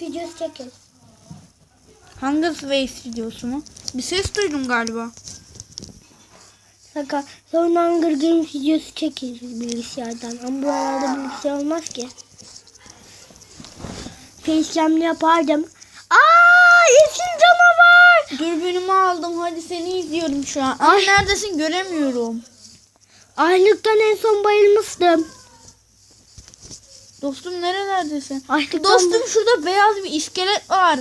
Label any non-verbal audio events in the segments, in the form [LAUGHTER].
Games videosu çekin. Hunger Waves videosu mu? Bir ses duydum galiba. Saka sonra Hunger Games videosu çekeriz bilgisayardan. Ama buralarda bilgisayar olmaz ki. Facecam'le yapardım. Aa yeşil canavar. Dürbünümü aldım. Hadi seni izliyorum şu an. Ama neredesin göremiyorum. Aylıktan en son bayılmıştım. Dostum nerelerdesin? Aylıktan Dostum şurada beyaz bir iskelet var.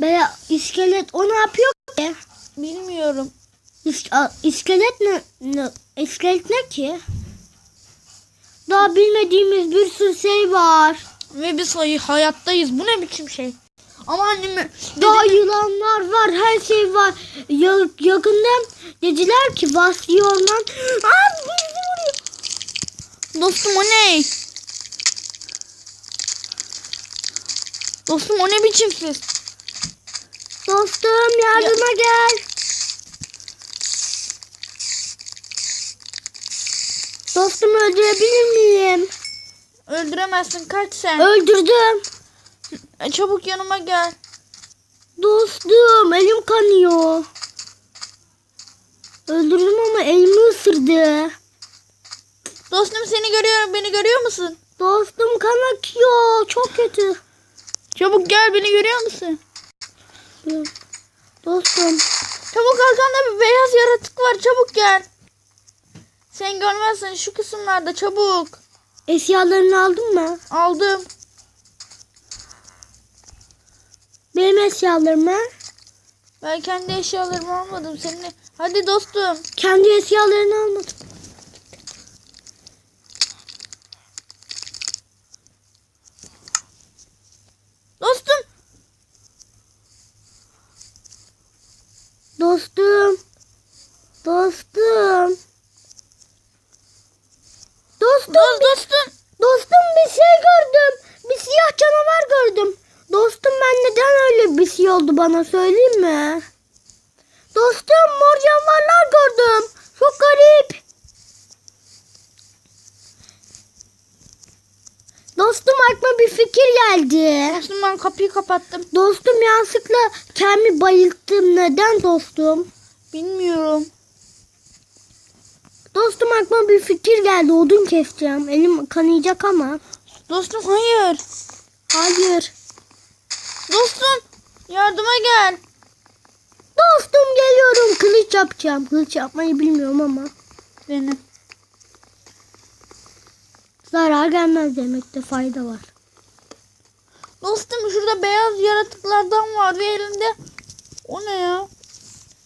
Veya iskelet o ne yapıyor ki? Bilmiyorum. İs- iskelet ne, ne? İskelet ne ki? Daha bilmediğimiz bir sürü şey var. Ve biz hay- hayattayız. Bu ne biçim şey? Ama anneme Daha yılanlar var, her şey var. Ya, yakından dediler ki vahşi orman. Aa, bizi vuruyor. Dostum o ne? Dostum o ne biçim ses? Dostum yardıma gel. Dostum öldürebilir miyim? Öldüremezsin kaç sen. Öldürdüm. E, Çabuk yanıma gel. Dostum elim kanıyor. Öldürdüm ama elimi ısırdı. Dostum seni görüyorum. Beni görüyor musun? Dostum kan akıyor. Çok kötü. Çabuk gel beni görüyor musun? Dostum. Çabuk arkanda bir beyaz yaratık var. Çabuk gel. Sen görmezsin şu kısımlarda çabuk. Eşyalarını aldın mı? Aldım. Benim eşyalarımı. Ben kendi eşyalarımı almadım. Senin Hadi dostum. Kendi eşyalarını almadım. Dostum. Dostum. Dostum. Dostum. Dost dostum. Dostum bir şey gördüm. Bir siyah canavar gördüm. Dostum ben neden öyle bir şey oldu bana söyleyeyim mi? Dostum mor canavarlar gördüm. Çok garip. Dostum aklıma bir fikir geldi. Dostum ben kapıyı kapattım. Dostum yanlışlıkla kendimi bayılttım. Neden dostum? Bilmiyorum. Dostum aklıma bir fikir geldi. Odun keseceğim. Elim kanayacak ama. Dostum hayır. Hayır. Dostum yardıma gel. Dostum geliyorum. Kılıç yapacağım. Kılıç yapmayı bilmiyorum ama. Benim. Zarar gelmez demekte fayda var. Dostum şurada beyaz yaratıklardan var ve elinde o ne ya?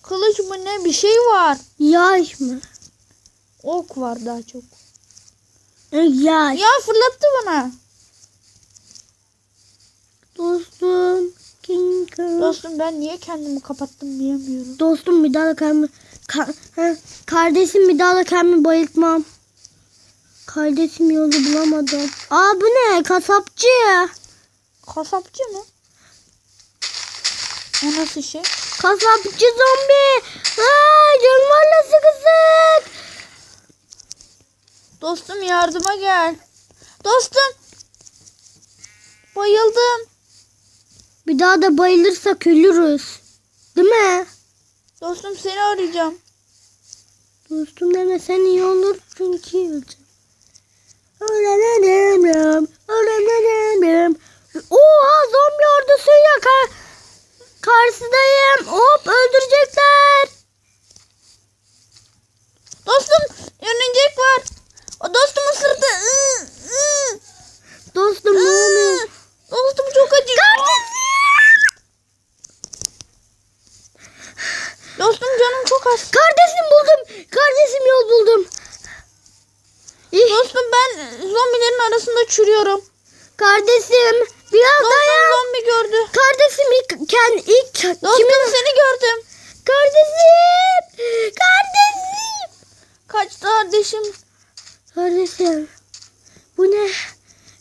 Kılıç mı ne bir şey var. Yay mı? Ok var daha çok. E, Yay. Ya fırlattı bana. Dostum. King Kong. Dostum ben niye kendimi kapattım bilemiyorum. Dostum bir daha da kendimi... Ka- kardeşim bir daha da kendimi bayıltmam. Kardeşim yolu bulamadım. Aa bu ne? Kasapçı. Kasapçı mı? O nasıl şey? Kasapçı zombi. Aa, canavarla sıkışık. Dostum yardıma gel. Dostum. Bayıldım. Bir daha da bayılırsak ölürüz. Değil mi? Dostum seni arayacağım. Dostum demesen iyi olur çünkü öleceğim. Oh, la, la, la, la. Zombilerin arasında çürüyorum. kardeşim biraz Dostum dayan. zombi gördü. Kardeşim ilk kendi ilk Dostum kimin? seni gördüm. Kardeşim. Kardeşim. Kaç kardeşim. Kardeşim. Bu ne?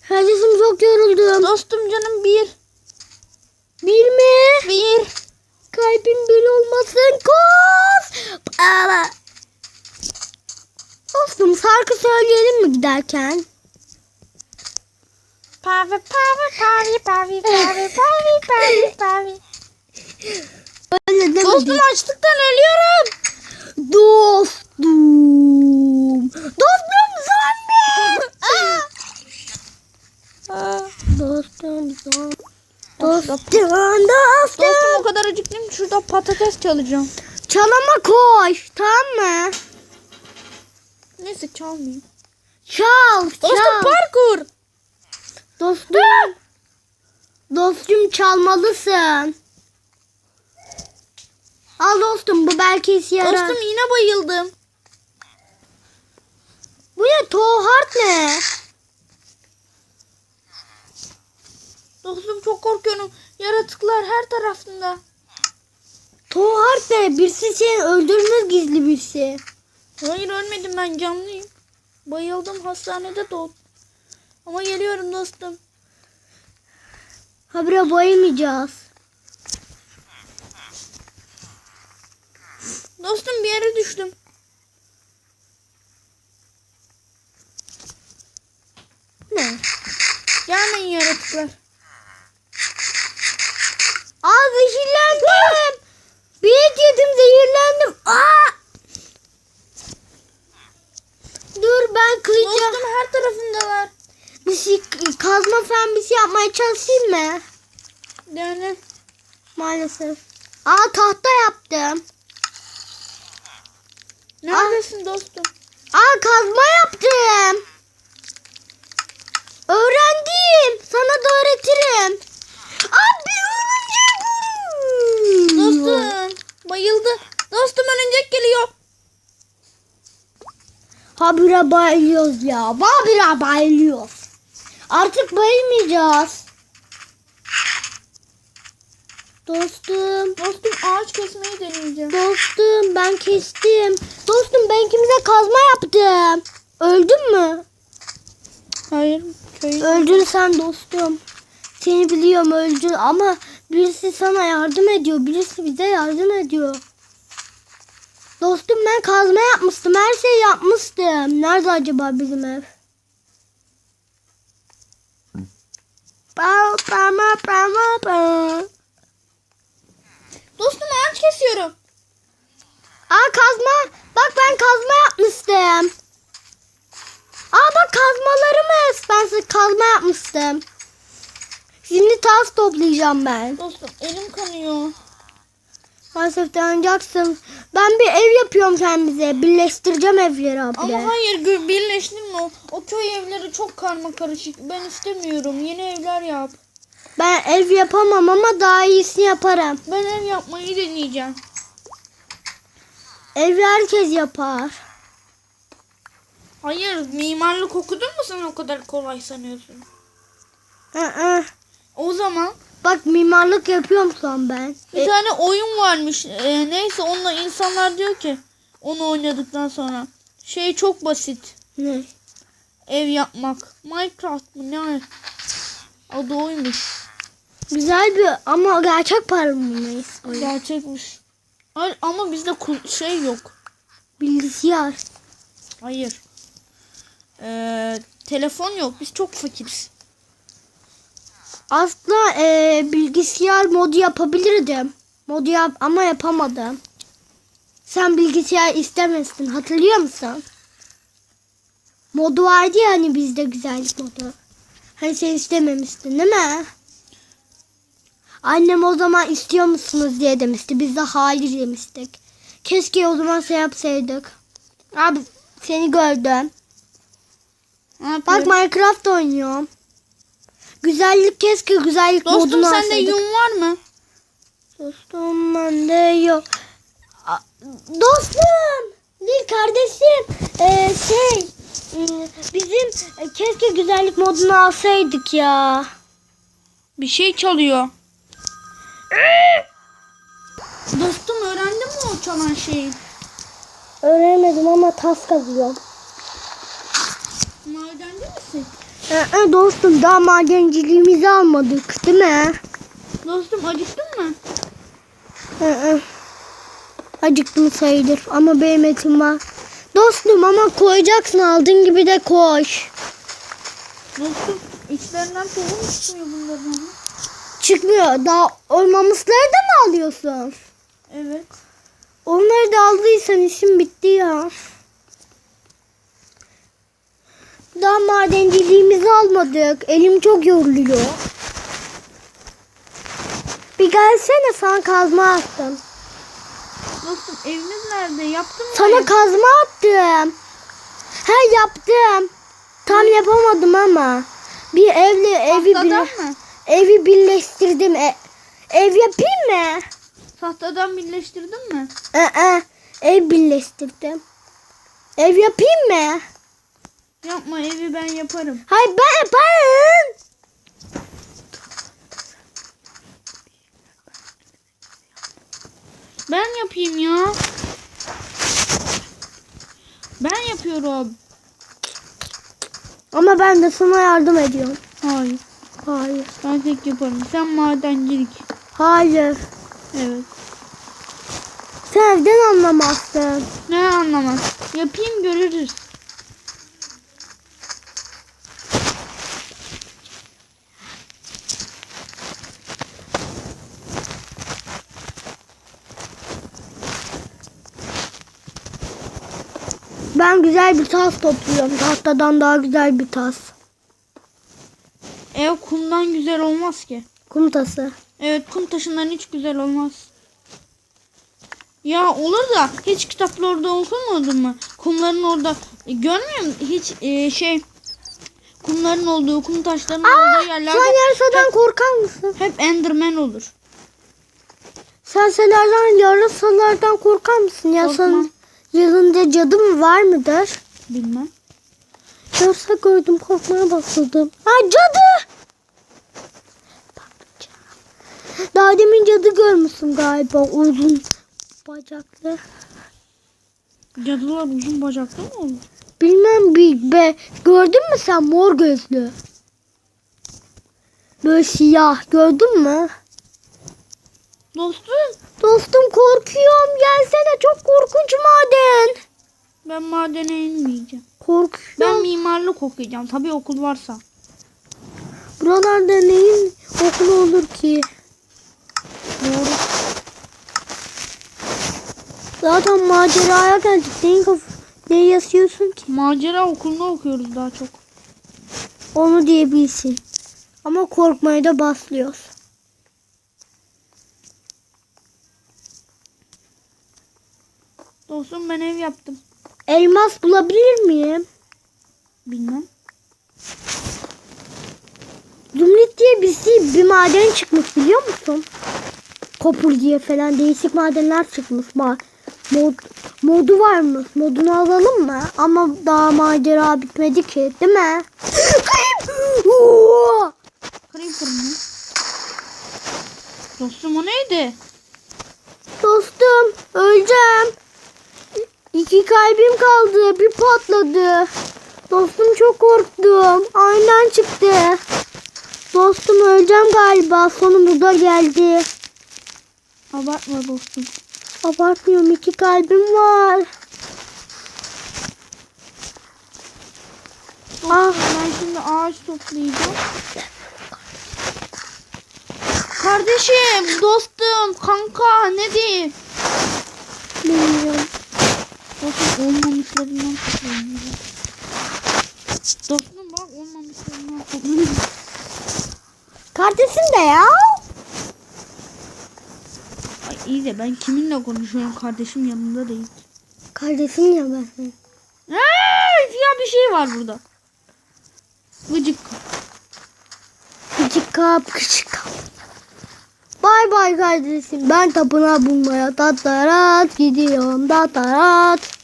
Kardeşim çok yoruldum. Dostum canım bir. Bir mi? Bir. Kalbim bir olmasın. Koş. Ama. Dostum şarkı söyleyelim mi giderken? Pavi pavi pavi pavi pavi pavi pavi [LAUGHS] pavi. Öyle demedik. Dostum açlıktan ölüyorum. Dostum. Dostum zombi. Dostum zombi. Dostum. Dostum dostum. O kadar acıktım şurada patates çalacağım. Çalama koş. Tamam mı? Neyse çalmayayım. Çal. Dostum çal. parkur. Dostum. Dostum çalmalısın. Al dostum bu belki işe yarar. Dostum yine bayıldım. Bu ne? Tohart ne? Dostum çok korkuyorum. Yaratıklar her tarafında. Tohart ne? Birisi seni öldürmez gizli birisi. Hayır ölmedim ben canlıyım. Bayıldım hastanede doğdum. Ama geliyorum dostum. Habire bayılmayacağız. Dostum bir yere düştüm. Ne? Gelmeyin yaratıklar. Aa zehirlendim. Bir et yedim zehirlendim. Aa! Dur ben kıyacağım. Dostum her tarafındalar. Bir şey, kazma falan bir şey yapmaya çalışayım mı? Yani Maalesef. Aa tahta yaptım. neredesin dostum? Aa kazma yaptım. Öğrendim. Sana da öğretirim. Aa bir örümcek. Dostum bayıldı. Dostum örümcek geliyor. Habire bayılıyoruz ya. Habire bayılıyoruz. Artık bayılmayacağız. Dostum. Dostum ağaç kesmeyi deneyeceğim. Dostum ben kestim. Dostum ben ikimize kazma yaptım. Öldün mü? Hayır köyün. Öldün sen dostum. Seni biliyorum öldün ama birisi sana yardım ediyor. Birisi bize yardım ediyor. Dostum ben kazma yapmıştım. Her şeyi yapmıştım. Nerede acaba bizim ev? Pow, pow, pow. Dostum ağaç kesiyorum. Aa kazma. Bak ben kazma yapmıştım. Aa bak kazmalarımız. Ben size kazma yapmıştım. Şimdi tas toplayacağım ben. Dostum elim kanıyor. Maalesef dayanacaksın. Ben bir ev yapıyorum kendimize. Birleştireceğim evleri abi. Ama hayır birleştirme. O, o köy evleri çok karma karışık. Ben istemiyorum. Yeni evler yap. Ben ev yapamam ama daha iyisini yaparım. Ben ev yapmayı deneyeceğim. Ev herkes yapar. Hayır mimarlık okudun mu sen o kadar kolay sanıyorsun? Aa, O zaman bak mimarlık yapıyorum şu an ben. bir E, tane oyun varmış. Ee, neyse onunla insanlar diyor ki onu oynadıktan sonra şey çok basit. ne? Ev yapmak. Minecraft mı ne? Adı oymuş. Güzel bir ama gerçek para mıyız? Gerçekmiş. Hayır, ama bizde ku- şey yok. Bilgisayar. Hayır. Ee, telefon yok. Biz çok fakiriz. Aslında e, bilgisayar modu yapabilirdim. Modu yap ama yapamadım. Sen bilgisayar istemezsin. Hatırlıyor musun? Modu vardı ya hani bizde güzellik modu. Hani sen istememiştin değil mi? Annem o zaman istiyor musunuz diye demişti. Biz de hayır demiştik. Keşke o zaman şey yapsaydık. Abi seni gördüm. Bak? Minecraft oynuyorum. Güzellik keşke güzellik Dostum modunu sende alsaydık. yum var mı? Dostum bende yok. Dostum! Değil kardeşim. Ee, şey hmm, bizim e, keşke güzellik modunu alsaydık ya. Bir şey çalıyor. [LAUGHS] Dostum öğrendin mi o çalan şeyi? Öğrenemedim ama tas kazıyorum. Madenci misin? Ee, dostum daha madenciliğimizi almadık değil mi? Dostum acıktın mı? Ee, acıktım sayılır ama benim etim var. Dostum ama koyacaksın aldığın gibi de koş. Dostum içlerinden tohum çıkmıyor bunların. Çıkmıyor. Daha olmamışları da mı alıyorsun? Evet. Onları da aldıysan işim bitti ya. Daha madenciliğimizi almadık. Elim çok yoruluyor. Bir gelsene sana kazma attım. Dostum eviniz nerede? Yaptın mı? Sana kazma attım. He yaptım. Tam yapamadım ama. Bir evle evi Tahtadan bir, mı? evi birleştirdim. E- ev yapayım mı? Tahtadan birleştirdin mi? Ee, ev birleştirdim. Ev yapayım mı? Yapma evi ben yaparım. Hayır ben yaparım. Ben yapayım ya. Ben yapıyorum. Ama ben de sana yardım ediyorum. Hayır. Hayır. Ben tek yaparım. Sen madencilik. Hayır. Evet. Sen evden anlamazsın. Ne anlamaz. Yapayım görürüz. Ben güzel bir tas topluyorum. Tahtadan daha güzel bir tas. Ev kumdan güzel olmaz ki. Kum tası. Evet kum taşından hiç güzel olmaz. Ya olur da hiç kitaplarda okumadın mı? Kumların orada e, görmüyor musun? Hiç e, şey kumların olduğu, kum taşlarının Aa, olduğu yerlerde sen yarısadan korkar mısın? hep Enderman olur. Sen selerden yarasalardan korkar mısın? Ya Korkmam. sen yılında cadı mı var mıdır? Bilmem. Yarasa gördüm korkmaya başladım. Ha cadı! Daha demin cadı görmüşsün galiba uzun bacaklı. Cadılar uzun bacaklı mı olur? Bilmem bir be. Gördün mü sen mor gözlü? Böyle siyah gördün mü? Dostum Dostum korkuyorum gelsene çok korkunç maden. ben madene inmeyeceğim. Ben Korkuyorum. mimarlık okuyacağım. Tabii okul varsa. Buralarda neyin okulu olur ki? Doğru. Zaten maceraya geldik. Neyin kaf ne yazıyorsun ki? Macera okulunu okuyoruz daha çok. Onu diyebilsin. Ama korkmaya da başlıyoruz. Dostum ben ev yaptım. Elmas bulabilir miyim? Bilmem. Zümrüt diye bir, şey- bir maden çıkmış biliyor musun? Kopur diye falan değişik madenler çıkmış. Ma mod, modu varmış. Modunu alalım mı? Ama daha macera bitmedi ki değil mi? [GASPS] Creeper mı? Dostum o neydi? Dostum öleceğim. İki kalbim kaldı. Bir patladı. Dostum çok korktum. Aynen çıktı. Dostum öleceğim galiba. Sonum da geldi. Abartma dostum. Abartmıyorum iki kalbim var. Ah Ben şimdi ağaç toplayacağım. Kardeşim, dostum, kanka ne diyeyim? bilmiyorum. Dostum olmamışlarından toplayayım. ya. Dostum bak olmamışlarından toplayayım. Kardeşim de ya. Ay iyi de ben kiminle konuşuyorum kardeşim yanında değil. Kardeşim ya ben. Aa, siyah bir şey var burada. Vıcık. Küçük kap küçük kap. Bay bay kardeşim. Ben tapınağı bulmaya tatarat gidiyorum tatarat.